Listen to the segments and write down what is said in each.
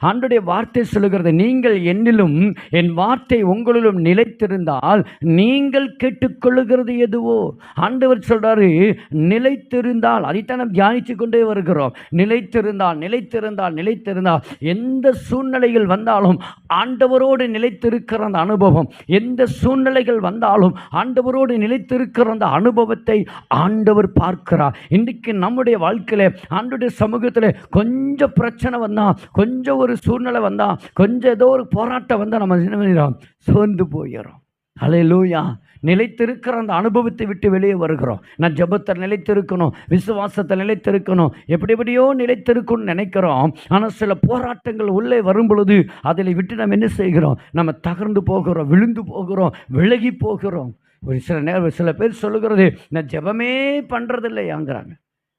ஆண்டுடைய வார்த்தை சொல்லுகிறது நீங்கள் என்னிலும் என் வார்த்தை உங்களிலும் நிலைத்திருந்தால் நீங்கள் கேட்டுக்கொள்ளுகிறது எதுவோ? ஆண்டவர் சொல்றாரு நிலைத்திருந்தால் அதைத்தான் நாம் தியானித்து கொண்டே வருகிறோம். நிலைத்திருந்தால் நிலைத்திருந்தால் நிலைத்திருந்தால் எந்த சூழ்நிலைகள் வந்தாலும் ஆண்டவரோடு நிலைத்திருக்கிற அந்த அனுபவம் எந்த சூழ்நிலைகள் வந்தாலும் ஆண்டவரோடு நிலைத்திருக்கிற அந்த அனுபவத்தை ஆண்டவர் பார்க்கிறார். இன்றைக்கு நம்முடைய வாழ்க்கையில் ஆண்டுடைய சமூகத்தில் கொஞ்சம் பிரச்சனை வந்தால் கொஞ்சம் ஒரு ஒரு சூழ்நிலை வந்தால் கொஞ்சம் ஏதோ ஒரு போராட்டம் வந்தால் நம்ம என்ன பண்ணிடுறோம்? சோர்ந்து போயிடும் லூயா நிலைத்திருக்கிற அந்த அனுபவத்தை விட்டு வெளியே வருகிறோம். நான் ஜபத்தை நிலைத்திருக்கணும் விசுவாசத்தை நிலைத்திருக்கணும் எப்படி எப்படியோ நிலைத்திருக்கணும்னு நினைக்கிறோம். ஆனால் சில போராட்டங்கள் உள்ளே வரும் பொழுது அதில் விட்டு நம்ம என்ன செய்கிறோம்? நம்ம தகர்ந்து போகிறோம் விழுந்து போகிறோம் விலகி போகிறோம். ஒரு சில நேரம் சில பேர் சொல்லுகிறது நான் ஜெபமே பண்ணுறதில்லையாங்கிறாங்க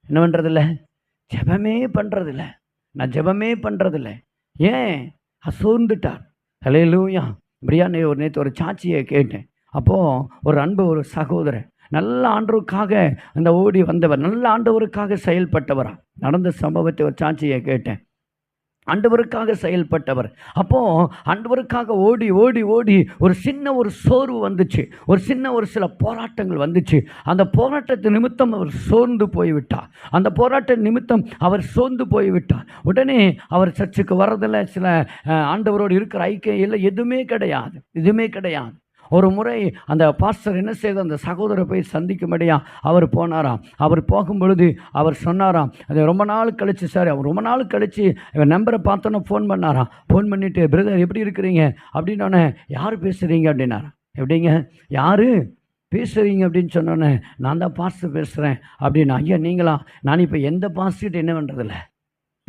என்ன பண்ணுறதில்ல ஜெபமே பண்ணுறதில்ல நான் ஜெபமே பண்ணுறதில்ல ஏன்? அசோர்ந்துட்டார். ஹalleluya. பிரியாணி ஒரு நேற்று ஒரு சாட்சியை கேட்டேன். அப்போது ஒரு அன்பு ஒரு சகோதரன் நல்ல ஆண்டவருக்காக அந்த ஓடி வந்தவர் நல்ல ஆண்டவருக்காக செயல்பட்டவரா? நடந்த சம்பவத்தை ஒரு சாட்சியை கேட்டேன். ஆண்டவருக்காக செயல்பட்டவர். அப்போது ஆண்டவருக்காக ஓடி ஓடி ஓடி ஒரு சின்ன ஒரு சோர்வு வந்துச்சு. ஒரு சின்ன ஒரு சில போராட்டங்கள் வந்துச்சு. அந்த போராட்டத்து நிமித்தம் அவர் சோர்ந்து போய்விட்டார். அந்த போராட்ட நிமித்தம் அவர் சோர்ந்து போய்விட்டார். உடனே அவர் சர்ச்சுக்கு வர்றதில் சில ஆண்டவரோடு இருக்கிற ஐக்கியம் இல்லை. எதுவுமே கிடையாது. எதுவுமே கிடையாது. ஒரு முறை அந்த பாஸ்டர் என்ன செய்த அந்த சகோதரரை போய் சந்திக்கும்படியா அவர் போனாராம் அவர் போகும் பொழுது அவர் சொன்னாராம் அது ரொம்ப நாள் கழிச்சு சார் அவர் ரொம்ப நாள் கழித்து இவர் நம்பரை பார்த்தோன்னே ஃபோன் பண்ணாராம் ஃபோன் பண்ணிவிட்டு பிரதர் எப்படி இருக்கிறீங்க? அப்படின்னோடனே யார் பேசுகிறீங்க அப்படின்னாரா. எப்படிங்க? யார்? பேசுகிறீங்க அப்படின்னு சொன்னோன்னே நான் தான் பாஸ்டர் பேசுகிறேன் அப்படின்னு ஐயா நீங்களா? நான் இப்போ எந்த பாஸ்டர்கிட்ட என்ன பண்ணுறதில்ல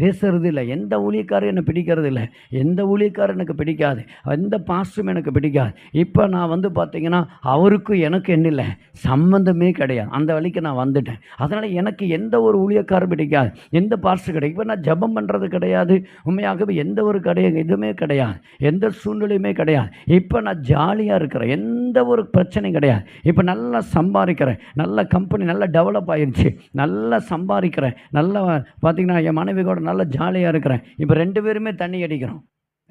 பேசுறது இல்லை எந்த ஊழியக்காரும் என்னை பிடிக்கிறது இல்லை எந்த ஊழியக்காரும் எனக்கு பிடிக்காது. எந்த பாஸ்டும் எனக்கு பிடிக்காது. இப்போ நான் வந்து பார்த்தீங்கன்னா அவருக்கும் எனக்கு என்ன இல்லை? சம்மந்தமே கிடையாது. அந்த வழிக்கு நான் வந்துட்டேன். அதனால் எனக்கு எந்த ஒரு ஊழியக்காரும் பிடிக்காது. எந்த பாஸ்டும் கிடையாது. இப்போ நான் ஜெபம் பண்ணுறது கிடையாது. உண்மையாகவே எந்த ஒரு கிடையாது எதுவுமே கிடையாது. எந்த சூழ்நிலையுமே கிடையாது. இப்போ நான் ஜாலியாக இருக்கிறேன். எந்த ஒரு பிரச்சனையும் கிடையாது. இப்போ நல்லா சம்பாதிக்கிறேன். நல்ல கம்பெனி நல்லா டெவலப் ஆயிருச்சு. நல்லா சம்பாதிக்கிறேன். நல்லா பார்த்தீங்கன்னா என் மனைவி கூட நல்லா ஜாலியாக இருக்கிறேன். இப்போ ரெண்டு பேருமே தண்ணி அடிக்கிறோம்.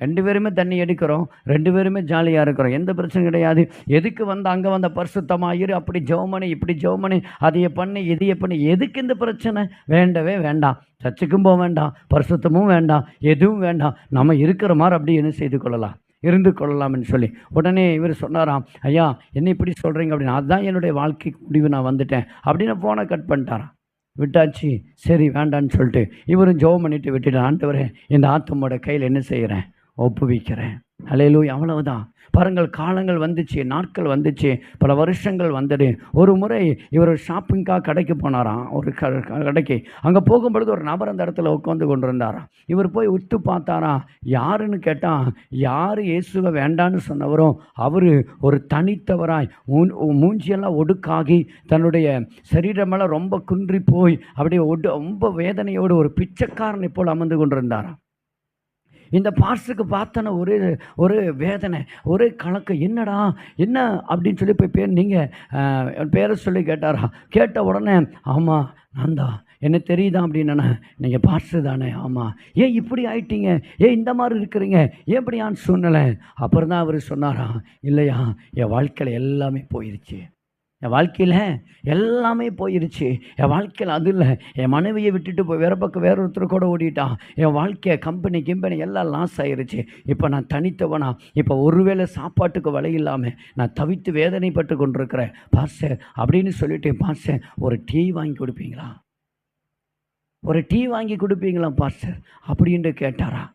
ரெண்டு பேருமே தண்ணி எடுக்கிறோம் ரெண்டு பேருமே ஜாலியாக இருக்கிறோம். எந்த பிரச்சனையும் கிடையாது. எதுக்கு வந்து அங்கே வந்த பரிசுத்தமாயிரு அப்படி ஜெவமணி இப்படி ஜெவமணி அதையை பண்ணி இதையை பண்ணி. எதுக்கு இந்த பிரச்சனை? வேண்டவே வேண்டாம். சர்ச்சுக்கும் போக வேண்டாம். பரிசுத்தமும் வேண்டாம். எதுவும் வேண்டாம். நம்ம இருக்கிற மாதிரி அப்படி என்ன செய்து கொள்ளலாம்? இருந்து கொள்ளலாம்னு சொல்லி. உடனே இவர் சொன்னாராம் ஐயா என்ன இப்படி சொல்கிறீங்க அப்படின்னு. அதுதான் என்னுடைய வாழ்க்கை முடிவு. நான் வந்துட்டேன். அப்படின்னு ஃபோனை கட் பண்ணிட்டாராம். விட்டாச்சு. சரி வேண்டான்னு சொல்லிட்டு இவரும் ஜெபம் பண்ணிட்டு விட்டுட்டு ஆண்டவரே இந்த ஆத்தமோட கையில் என்ன செய்கிறேன் ஒப்புவிக்கிறேன். அலையிலூய் அவ்வளவுதான் பாருங்கள் காலங்கள் வந்துச்சு நாட்கள் வந்துச்சு பல வருஷங்கள் வந்தது. ஒரு முறை இவர் ஷாப்பிங்காக கடைக்கு போனாராம் ஒரு க க- கடைக்கு. அங்கே போகும்பொழுது ஒரு நபர் அந்த இடத்துல உட்காந்து கொண்டிருந்தாராம். இவர் போய் உத்து பார்த்தாராம் யாருன்னு கேட்டால் யார் இயேசுவை வேண்டான்னு சொன்னவரும் அவர் ஒரு தனித்தவராய் மூ- மூஞ்சியெல்லாம் ஒடுக்காகி தன்னுடைய சரீரமெல்லாம் ரொம்ப குன்றி போய் அப்படியே ஒடு ரொம்ப வேதனையோடு ஒரு பிச்சைக்காரனை போல் அமர்ந்து கொண்டிருந்தாராம். இந்த பாஸ்டருக்கு பார்த்தன ஒரே ஒரு வேதனை ஒரே கணக்கு என்னடா என்ன? அப்படின்னு சொல்லி போய் பேர் நீங்கள் பேரை சொல்லி கேட்டாரா? கேட்ட உடனே ஆமாம் நான் தான். என்ன தெரியுதா? அப்படின்னா நீங்கள் பாஸ்டர் தானே. ஆமாம் ஏன் இப்படி ஆயிட்டீங்க? ஏன் இந்த மாதிரி இருக்கிறீங்க? ஏன் இப்படியான்னு சூழ்நிலை? அப்புறம் தான் அவர் சொன்னாரா இல்லையா என் வாழ்க்கையில் எல்லாமே போயிருச்சு. என் வாழ்க்கையில் எல்லாமே போயிடுச்சு என் வாழ்க்கையில் அது இல்லை. என் மனைவியை விட்டுட்டு போய் வேறு பக்கம் வேற ஒருத்தர் கூட ஓடிட்டான் என் வாழ்க்கையை கம்பெனி கிம்பெனி எல்லாம் லாஸ் ஆகிருச்சு இப்போ நான் தனித்தவனா? இப்போ ஒருவேளை சாப்பாட்டுக்கு வழி இல்லாமல் நான் தவித்து வேதனைப்பட்டு கொண்டிருக்கிறேன். பாஸ்டர் அப்படின்னு சொல்லிட்டு பாஸ்டர் ஒரு டீ வாங்கி கொடுப்பீங்களா? ஒரு டீ வாங்கி கொடுப்பீங்களா பாஸ்டர் அப்படின்ட்டு கேட்டாரா?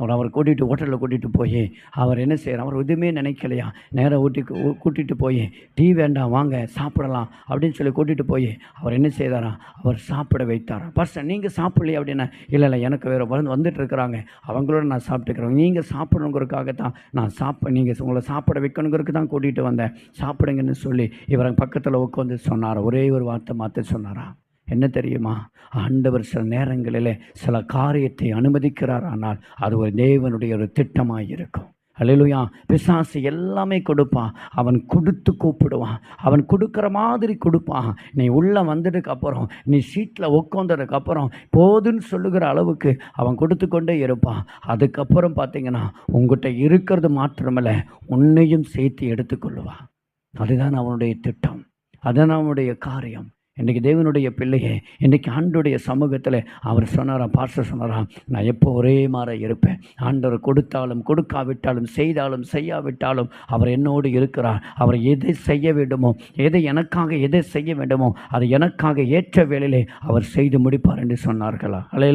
அவர் அவர் கூட்டிகிட்டு ஹோட்டலில் கூட்டிகிட்டு போய் அவர் என்ன செய்கிறார் அவர் எதுவுமே நினைக்கலையா? நேராக ஊட்டி கூட்டிகிட்டு போய் டீ வேண்டாம் வாங்க சாப்பிடலாம் அப்படின்னு சொல்லி கூட்டிகிட்டு போய் அவர் என்ன செய்தாரா? அவர் சாப்பிட வைத்தாரா? பர்சன் நீங்கள் சாப்பிடலையே? அப்படின்னா இல்லை இல்லை எனக்கு வேறு வந்து வந்துட்டு இருக்கிறாங்க. அவங்களோட நான் சாப்பிட்டுக்கிறேன். நீங்கள் சாப்பிடணுங்கிறதுக்காக தான் நான் சாப்பிட நீங்கள் உங்களை சாப்பிட வைக்கணுங்கிறதுக்கு தான் கூட்டிகிட்டு வந்தேன். சாப்பிடுங்கன்னு சொல்லி இவரை பக்கத்தில் உட்காந்து சொன்னார்? ஒரே ஒரு வார்த்தை மாற்ற சொன்னாரா? என்ன தெரியுமா? ஆண்டவர் சில நேரங்களில் சில காரியத்தை அனுமதிக்கிறார். ஆனால் அது ஒரு தேவனுடைய ஒரு திட்டமாக இருக்கும். அலையிலுயா பிசாசு எல்லாமே கொடுப்பான் அவன் கொடுத்து கூப்பிடுவான் அவன் கொடுக்குற மாதிரி கொடுப்பான் நீ உள்ளே வந்ததுக்கப்புறம் நீ சீட்டில் உட்காந்ததுக்கப்புறம் போதுன்னு சொல்லுகிற அளவுக்கு அவன் கொடுத்து கொண்டே இருப்பான் அதுக்கப்புறம் பார்த்தீங்கன்னா உங்ககிட்ட இருக்கிறது மாத்திரமல்ல உன்னையும் சேர்த்து எடுத்துக்கொள்ளுவான் அதுதான் அவனுடைய திட்டம். அதுதான் அவனுடைய காரியம். இன்றைக்கி தேவனுடைய பிள்ளையே இன்றைக்கி ஆண்டுடைய சமூகத்தில் அவர் சொன்னாராம் பாஸ்டர் சொன்னாராம் நான் எப்போ ஒரே மாதிரி இருப்பேன். ஆண்டவர் கொடுத்தாலும் கொடுக்காவிட்டாலும் செய்தாலும் செய்யாவிட்டாலும் அவர் என்னோடு இருக்கிறார். அவர் எதை செய்ய வேண்டுமோ எதை எனக்காக எதை செய்ய வேண்டுமோ அதை எனக்காக ஏற்ற வேளையிலே அவர் செய்து முடிப்பார் என்று சொன்னார்களா. அல்ல